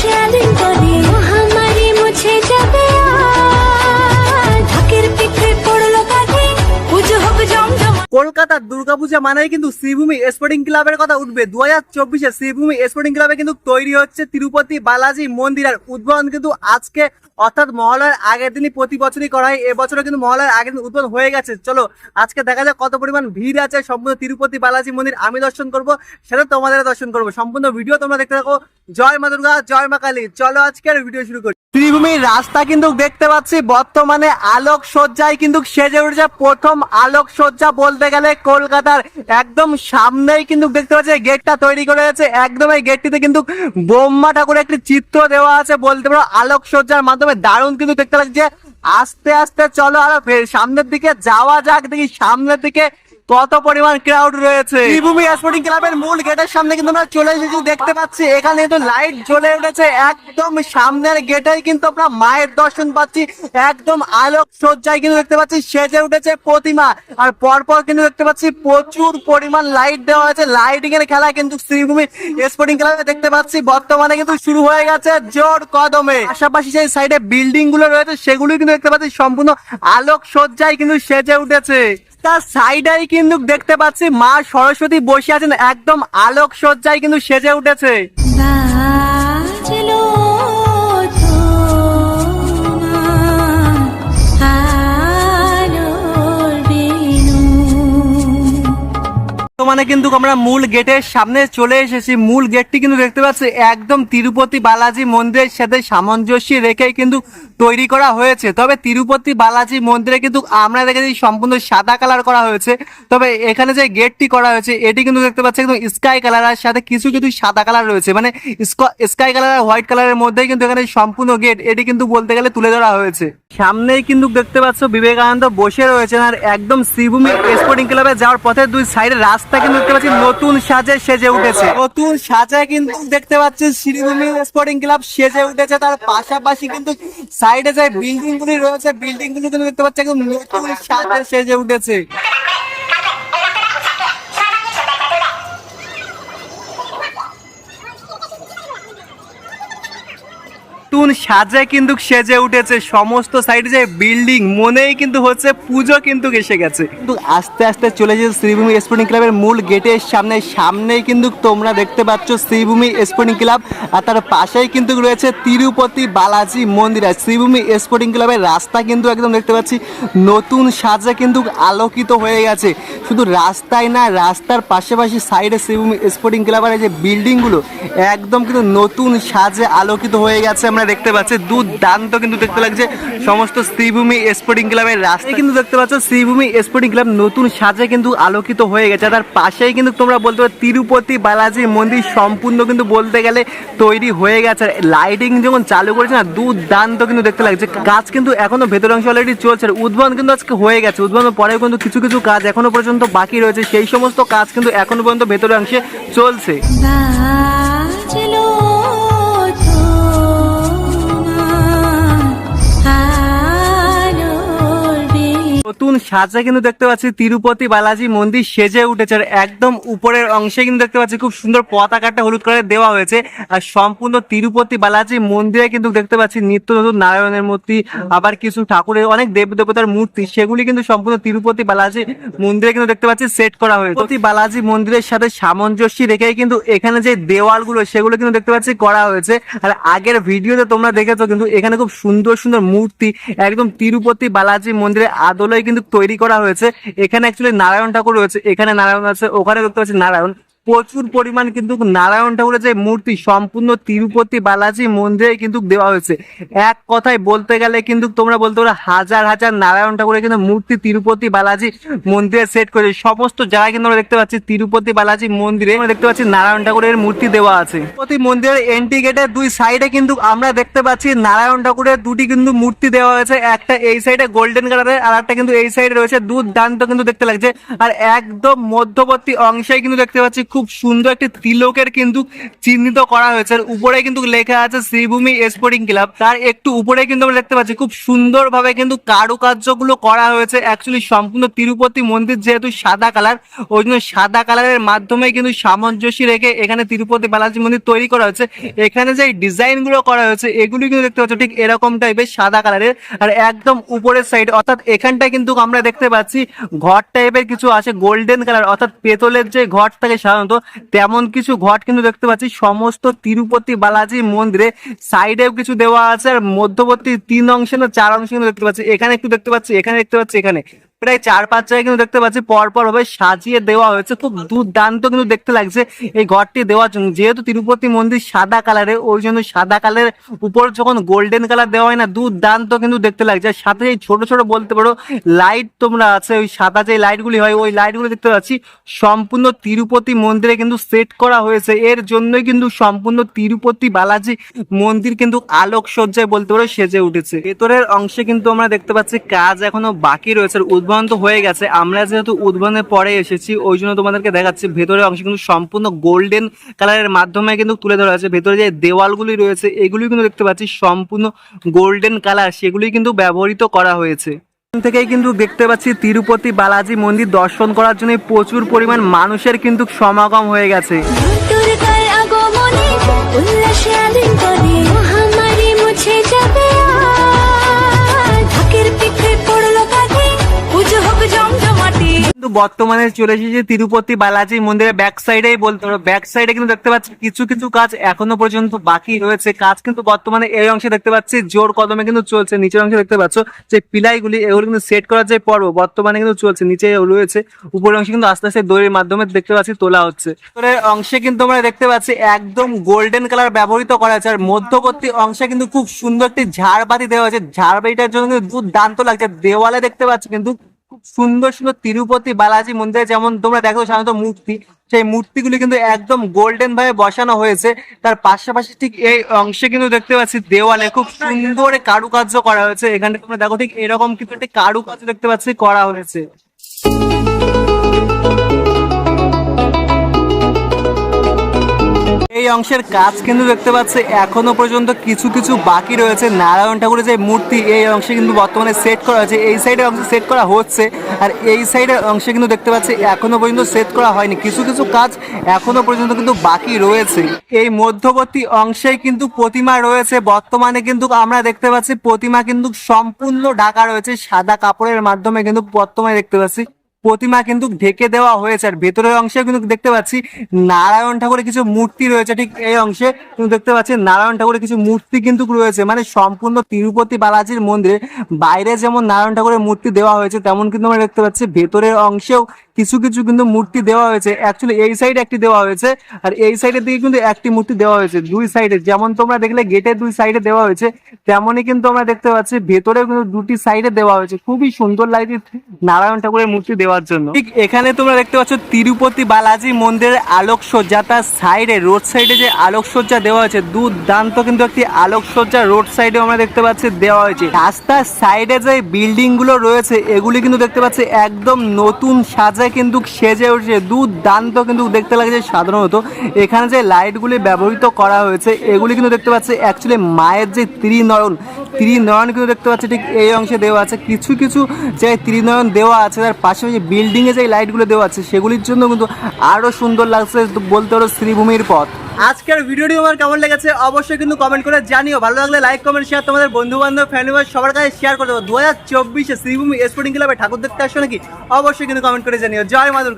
candy কলকাতার দুর্গাপূজা মানেই কিন্তু শ্রীভূমি স্পোর্টিং ক্লাবের কথা উঠবে। দু হাজার চব্বিশে শ্রীভূমি স্পোর্টিং ক্লাবে কিন্তু তৈরি হচ্ছে তিরুপতি বালাজি মন্দির আর উদ্বোধন কিন্তু আজকে, অর্থাৎ মহলার আগের দিনই প্রতি বছরই করা হয়। এবছরও কিন্তু মহলার আগের দিন উদ্বোধন হয়ে গেছে। চলো, আজকে দেখা যাক কত পরিমাণ ভিড় আছে। সম্পূর্ণ তিরুপতি বালাজি মন্দির আমি দর্শন করব, সেটা তোমাদের দর্শন করব। সম্পূর্ণ ভিডিও তোমরা দেখতে থাকো। জয় মা দুর্গা, জয় মা কালী। চলো, আজকের ভিডিও শুরু করি। শ্রীভূমির রাস্তা কিন্তু দেখতে পাচ্ছি, বর্তমানে আলোক সজ্জায় কিন্তু সেজে উঠেছে প্রথম আলোক সজ্জা গেলে কলকাতার একদম সামনেই কিন্তু দেখতে পাচ্ছি গেটটা তৈরি করে আছে একদম এই গেটটিতে কিন্তু ব্রহ্মা ঠাকুরের একটি চিত্র দেওয়া আছে বলতে পারো, আলোকসজ্জার মাধ্যমে। দারুণ কিন্তু দেখতে পাচ্ছি যে আস্তে আস্তে চলো আরও সামনের দিকে, যাওয়া যাক দেখি সামনের দিকে। কত পরিমাণ ক্রাউড রয়েছে। শ্রীভূমি স্পোর্টিং ক্লাবের মূল গেটের সামনে কিন্তু আমরা চলে এসেছি, দেখতে পাচ্ছি। এখানে কিন্তু লাইট জ্বলে উঠেছে, একদম সামনের গেটেই কিন্তু আমরা মায়ের দর্শন পাচ্ছি, একদম আলোক সজ্জায় কিন্তু দেখতে পাচ্ছি, সেজে উঠেছে প্রতিমা। আর পরপর কিন্তু দেখতে পাচ্ছি প্রচুর পরিমাণ লাইট দেওয়া হয়েছে। লাইটিং এর খেলা কিন্তু শ্রীভূমি স্পোর্টিং ক্লাবে দেখতে পাচ্ছি। বর্তমানে কিন্তু শুরু হয়ে গেছে জোর কদমে। পাশাপাশি সেই সাইডে বিল্ডিংগুলো রয়েছে, সেগুলো কিন্তু দেখতে পাচ্ছি, সম্পূর্ণ আলোক সজ্জায় কিন্তু সেজে উঠেছে। তার সাইডাই কিন্তু দেখতে পাচ্ছি মা সরস্বতী বসে আছেন, একদম আলোক সজ্জায় কিন্তু সেজে উঠেছে। মানে কিন্তু আমরা মূল গেটের সামনে চলে এসেছি। মূল গেটটি কিন্তু দেখতে পাচ্ছি একদম তিরুপতি বালাজি মন্দিরের সাথে সামঞ্জস্য রেখেই কিন্তু তৈরি করা হয়েছে। তবে তিরুপতি বালাজি মন্দিরে কিন্তু আমরা দেখেছি সম্পূর্ণ সাদা কালার করা হয়েছে। তবে এখানে যে গেটটি করা হয়েছে, এটি কিন্তু দেখতে পাচ্ছি একদম স্কাই কালারের সাথে কিছু কিছু সাদা কালার রয়েছে। মানে স্কাই কালার আর হোয়াইট কালারের মধ্যেই কিন্তু এখানে সম্পূর্ণ গেট এটি কিন্তু বলতে গেলে তুলে ধরা হয়েছে। সামনেই কিন্তু দেখতে পাচ্ছ বিবেকানন্দ বসে রয়েছেন আর একদম শ্রীভূমি স্পোর্টিং ক্লাবে যাওয়ার পথে দুই সাইডে রাস্তা কিন্তু দেখতে পাচ্ছি নতুন সাজে সেজে উঠেছে। নতুন সাজে কিন্তু দেখতে পাচ্ছি শ্রীভূমি স্পোর্টিং ক্লাব সেজে উঠেছে। তার পাশাপাশি কিন্তু সাইডে যে বিল্ডিং গুলি রয়েছে বিল্ডিং গুলি কিন্তু দেখতে পাচ্ছি নতুন সাজে সেজে উঠেছে। নতুন সাজে কিন্তু সেজে উঠেছে। সমস্ত সাইডে যে বিল্ডিং মনেই কিন্তু হচ্ছে পুজো কিন্তু এসে গেছে। কিন্তু আস্তে আস্তে চলে যেছে শ্রীভূমি স্পোর্টিং ক্লাবের মূল গেটের সামনে। সামনেই কিন্তু তোমরা দেখতে পাচ্ছ শ্রীভূমি স্পোর্টিং ক্লাব আর তার পাশেই কিন্তু রয়েছে তিরুপতি বালাজি মন্দির। আর শ্রীভূমি স্পোর্টিং ক্লাবের রাস্তা কিন্তু একদম দেখতে পাচ্ছি নতুন সাজে কিন্তু আলোকিত হয়ে গেছে। শুধু রাস্তায় না, রাস্তার পাশাপাশি সাইডে শ্রীভূমি স্পোর্টিং ক্লাবের যে বিল্ডিংগুলো একদম কিন্তু নতুন সাজে আলোকিত হয়ে গেছে। আমরা দেখতে পাচ্ছি দুর্দান্ত কিন্তু দেখতে লাগছে। সমস্ত শ্রীভূমি স্পোর্টিং ক্লাবের রাস্তা কিন্তু দেখতে পাচ্ছ শ্রীভূমি স্পোর্টিং ক্লাব নতুন সাজে কিন্তু আলোকিত হয়ে গেছে। তার পাশেই কিন্তু তোমরা বলতে পারো তিরুপতি বালাজি মন্দির সম্পূর্ণ কিন্তু বলতে গেলে তৈরি হয়ে গেছে। লাইটিং যখন চালু করেছে না দুর্দান্ত কিন্তু দেখতে লাগছে। কাজ কিন্তু এখনও ভেতর অংশ অলরেডি চলছে। আর উদ্বোধন কিন্তু আজকে হয়ে গেছে। উদ্বোধনের পরেও কিন্তু কিছু কিছু কাজ এখনও পর্যন্ত বাকি রয়েছে। সেই সমস্ত কাজ কিন্তু এখনও পর্যন্ত ভেতর অংশে চলছে। নতুন সাজা কিন্তু দেখতে পাচ্ছি। তিরুপতি বালাজি মন্দির সেজে উঠেছে একদম উপরের অংশে কিন্তু দেখতে পাচ্ছি, খুব সুন্দর পতাকাটা হলুদ করে দেওয়া হয়েছে। আর সম্পূর্ণ তিরুপতি বালাজি মন্দিরে কিন্তু দেখতে পাচ্ছি, নিত্য নতুন নারায়ণের মূর্তি, আবার কিছু ঠাকুরের অনেক দেব দেবতার মূর্তি, সেগুলি কিন্তু সম্পূর্ণ তিরুপতি বালাজি মন্দিরে কিন্তু দেখতে পাচ্ছি সেট করা হয়েছে। তিরুপতি বালাজি মন্দিরের সাথে সামঞ্জস্য রেখেই কিন্তু এখানে যে দেওয়ালগুলো, সেগুলো কিন্তু দেখতে পাচ্ছি করা হয়েছে। আর আগের ভিডিওতে তোমরা দেখেছ কিন্তু এখানে খুব সুন্দর সুন্দর মূর্তি, একদম তিরুপতি বালাজি মন্দিরের আদলে কিন্তু তৈরি করা হয়েছে। এখানে অ্যাকচুয়ালি নারায়ণ ঠাকুর রয়েছে, এখানে নারায়ণ আছে, ওখানে দেখতে পাচ্ছি নারায়ণ। প্রচুর পরিমাণ কিন্তু নারায়ণ ঠাকুরের যে মূর্তি সম্পূর্ণ তিরুপতি বালাজি মন্দিরে কিন্তু দেওয়া হয়েছে। এক কথায় বলতে গেলে কিন্তু তোমরা বলতে পারো হাজার হাজার নারায়ণ ঠাকুরের কিন্তু মূর্তি তিরুপতি বালাজি মন্দিরে সেট করেছে। সমস্ত জায়গায় কিন্তু আমরা দেখতে পাচ্ছি তিরুপতি বালাজি মন্দিরে আমরা দেখতে পাচ্ছি নারায়ণ ঠাকুরের মূর্তি দেওয়া আছে। তিরুপতি মন্দিরের এন্ট্রি গেটের দুই সাইডে কিন্তু আমরা দেখতে পাচ্ছি নারায়ণ ঠাকুরের দুটি কিন্তু মূর্তি দেওয়া হয়েছে। একটা এই সাইডে গোল্ডেন কালারের আর একটা কিন্তু এই সাইডে রয়েছে। দুর্দান্ত কিন্তু দেখতে লাগছে। আর একদম মধ্যবর্তী অংশে কিন্তু দেখতে পাচ্ছি খুব খুব সুন্দর একটি তিলকের কিন্তু চিহ্নিত করা হয়েছে। উপরে কিন্তু লেখা আছে শ্রীভূমি স্পোর্টিং ক্লাব। তার একটু উপরে কিন্তু আমরা দেখতে পাচ্ছি, খুব সুন্দরভাবে কিন্তু কারুকার্যগুলো করা হয়েছে। অ্যাকচুয়ালি সম্পূর্ণ তিরুপতি মন্দির যেহেতু সাদা কালার, ওই জন্য সাদা কালারের মাধ্যমে কিন্তু সামঞ্জস্য রেখে এখানে তিরুপতি বালাজি মন্দির তৈরি করা হয়েছে। এখানে যে ডিজাইনগুলো করা হয়েছে, এগুলি কিন্তু দেখতে পাচ্ছ, ঠিক এরকম টাইপের সাদা কালারের। আর একদম উপরের সাইড অর্থাৎ এখানটায় কিন্তু আমরা দেখতে পাচ্ছি, ঘর টাইপের কিছু আছে গোল্ডেন কালার অর্থাৎ পেতলের যে ঘর থাকে সাধারণত তেমন কিছু ঘট কিন্তু দেখতে পাচ্ছি। সমস্ত তিরুপতি বালাজি মন্দিরে সাইডেও কিছু দেওয়া আছে আর মধ্যবর্তী তিন অংশে না চার অংশে কিন্তু দেখতে পাচ্ছি। এখানে একটু দেখতে পাচ্ছি, এখানে দেখতে পাচ্ছি, এখানে। প্রায় চার পাঁচ জায়গায় কিন্তু দেখতে পাচ্ছি, পরপর ভাবে সাজিয়ে দেওয়া হয়েছে। খুব দুর্দান্ত কিন্তু দেখতে লাগছে এই ঘরটি দেওয়ার জন্য। যেহেতু তিরুপতি মন্দির সাদা কালারের, ওই জন্য সাদা কালারের উপর যখন গোল্ডেন কালার দেওয়া হয় না, দুর্দান্ত কিন্তু দেখতে লাগছে। আর সাথে এই ছোট ছোট বলতে পারো লাইট তোমরা আছে, ওই সাদা যে লাইটগুলি হয়, ওই লাইটগুলো দেখতে পাচ্ছি, সম্পূর্ণ তিরুপতি মন্দিরে কিন্তু সেট করা হয়েছে। এর জন্যই কিন্তু সম্পূর্ণ তিরুপতি বালাজি মন্দির কিন্তু আলোকসজ্জায় বলতে পারো, সেজে উঠেছে। ভেতরের অংশে কিন্তু আমরা দেখতে পাচ্ছি, কাজ এখনও বাকি রয়েছে। উদ্বোধন তো হয়ে গেছে। আমরা যেহেতু উদ্বোধনের পরে এসেছি, ওই জন্য তোমাদেরকে দেখাচ্ছি, ভেতরের অংশ কিন্তু সম্পূর্ণ গোল্ডেন কালারের মাধ্যমে কিন্তু তুলে ধরা আছে ভেতরে যে দেওয়ালগুলি রয়েছে, এগুলি কিন্তু দেখতে পাচ্ছি সম্পূর্ণ গোল্ডেন কালার সেগুলি কিন্তু ব্যবহৃত করা হয়েছে। থেকেই কিন্তু দেখতে পাচ্ছি তিরুপতি বালাজি মন্দির দর্শন করার জন্য প্রচুর পরিমাণ মানুষের কিন্তু সমাগম হয়ে গেছে। কিন্তু বর্তমানে চলে এসেছে তিরুপতি বালাজি মন্দিরের ব্যাক সাইডেই বলতে পারো। ব্যাক সাইডে কিন্তু দেখতে পাচ্ছি কিছু কিছু কাজ এখনও পর্যন্ত বাকি রয়েছে। কাজ কিন্তু বর্তমানে এই অংশে দেখতে পাচ্ছি, জোর কদমে কিন্তু চলছে। নিচের অংশে দেখতে পাচ্ছ যে পিলাইগুলি, এগুলো কিন্তু সেট করার যে পর্ব, বর্তমানে কিন্তু চলছে। নিচে রয়েছে, উপরের অংশে কিন্তু আস্তে আস্তে দড়ির মাধ্যমে দেখতে পাচ্ছি তোলা হচ্ছে। অংশে কিন্তু আমরা দেখতে পাচ্ছি একদম গোল্ডেন কালার ব্যবহৃত করা আছে আর মধ্যবর্তী অংশে কিন্তু খুব সুন্দর একটি ঝাড়বাতি দেওয়া হয়েছে। ঝাড়বাতিটার জন্য কিন্তু দুর্দান্ত লাগছে। দেওয়ালে দেখতে পাচ্ছি কিন্তু সুন্দর সুন্দর তিরুপতি, বালাজি মন্দিরে যেমন তোমরা দেখো সাধারণত মূর্তি, সেই মূর্তিগুলি কিন্তু একদম গোল্ডেন ভাবে বসানো হয়েছে। তার পাশাপাশি ঠিক এই অংশে কিন্তু দেখতে পাচ্ছি দেওয়ালে খুব সুন্দর কারুকার্য করা হয়েছে। এখানে তোমরা দেখো ঠিক এরকম কিন্তু একটি কারুকার্য দেখতে পাচ্ছি করা হয়েছে। এই অংশের কাজ কিন্তু দেখতে পাচ্ছি, এখনও পর্যন্ত কিছু কিছু বাকি রয়েছে। নারায়ণ ঠাকুরের যে মূর্তি, এই অংশে কিন্তু বর্তমানে সেট করা হয়েছে। এই সাইডের অংশে সেট করা হচ্ছে, আর এই সাইডের অংশে কিন্তু দেখতে পাচ্ছি, এখনও পর্যন্ত সেট করা হয়নি। কিছু কিছু কাজ এখনও পর্যন্ত কিন্তু বাকি রয়েছে। এই মধ্যবর্তী অংশে কিন্তু প্রতিমা রয়েছে। বর্তমানে কিন্তু আমরা দেখতে পাচ্ছি, প্রতিমা কিন্তু সম্পূর্ণ ঢাকা রয়েছে। সাদা কাপড়ের মাধ্যমে কিন্তু বর্তমানে দেখতে পাচ্ছি। প্রতিমা কিন্তু ঢেকে দেওয়া হয়েছে। আর ভেতরের অংশে কিন্তু দেখতে পাচ্ছি নারায়ণ ঠাকুরের কিছু মূর্তি রয়েছে। ঠিক এই অংশে কিন্তু দেখতে পাচ্ছি নারায়ণ ঠাকুরের কিছু মূর্তি কিন্তু রয়েছে। মানে সম্পূর্ণ তিরুপতি বালাজির মন্দিরে বাইরে যেমন নারায়ণ ঠাকুরের মূর্তি দেওয়া হয়েছে, তেমন কিন্তু আমরা দেখতে পাচ্ছি ভেতরের অংশেও কিছু কিছু কিন্তু মূর্তি দেওয়া হয়েছে। অ্যাকচুয়ালি এই সাইডে একটি দেওয়া হয়েছে আর এই সাইডের দিকে কিন্তু একটি মূর্তি দেওয়া হয়েছে দুই সাইডে যেমন তোমরা দেখলে গেটের দুই সাইডে দেওয়া হয়েছে, তেমনই কিন্তু আমরা দেখতে পাচ্ছি ভেতরেও কিন্তু দুটি সাইডে দেওয়া হয়েছে। খুবই সুন্দর লাগছে নারায়ণ ঠাকুরের মূর্তি দেওয়ার জন্য। ঠিক এখানে তোমরা দেখতে পাচ্ছ তিরুপতি বালাজি মন্দিরের আলোকসজ্জা তার সাইডে রোড সাইডে যে আলোকসজ্জা দেওয়া হয়েছে, দুর্দান্ত কিন্তু একটি আলোকসজ্জা রোড সাইডে আমরা দেখতে পাচ্ছি দেওয়া হয়েছে। রাস্তার সাইডে যে বিল্ডিংগুলো রয়েছে, এগুলি কিন্তু দেখতে পাচ্ছি একদম নতুন সাজায় কিন্তু সেজে উঠছে, দুর্দান্ত কিন্তু দেখতে লাগছে সাধারণত এখানে যে লাইটগুলি ব্যবহৃত করা হয়েছে, এগুলি কিন্তু দেখতে পাচ্ছি অ্যাকচুয়ালি মায়ের যে ত্রিনয়ন ত্রিনয়ন কিন্তু দেখতে পাচ্ছি ঠিক এই অংশে দেওয়া আছে। কিছু কিছু যে ত্রিনয়ন দেওয়া আছে, তার পাশাপাশি বিল্ডিং এ যে লাইটগুলো দেওয়া আছে, সেগুলির জন্য কিন্তু আরও সুন্দর লাগছে বলতে পারো শ্রীভূমির পথ। আজকের ভিডিওটি তোমার কেমন লেগেছে অবশ্যই কিন্তু কমেন্ট করে জানিও। ভালো লাগলে লাইক কমেন্ট শেয়ার তোমাদের বন্ধু বান্ধব ফ্যামিলি সবার কাছে শেয়ার করে দেবো। দু হাজার চব্বিশে শ্রীভূমি স্পোর্টিং ক্লাবে ঠাকুর দেখতে আসছো নাকি? অবশ্যই কিন্তু কমেন্ট করে জানিও। জয় মা দুর্গা